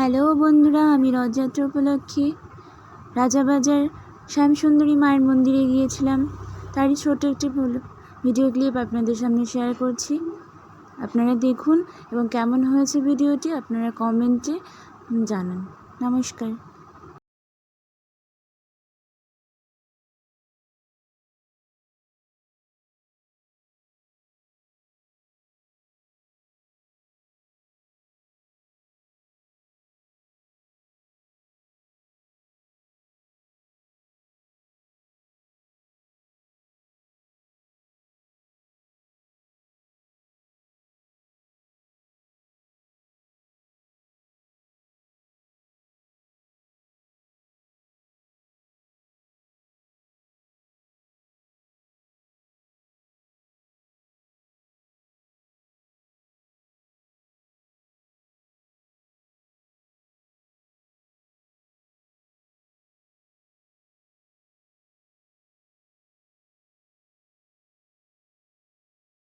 Hello বন্ধুরা, আমি রথযাত্রা উপলক্ষে রাজাবাজার শ্যামসুন্দরী মায়ের মন্দিরে গিয়েছিলাম। তারই ছোট একটি ভিডিও ক্লিপ আপনাদের সামনে শেয়ার করছি। আপনারা দেখুন এবং কেমন হয়েছে ভিডিওটি আপনারা কমেন্টে জানান। নমস্কার।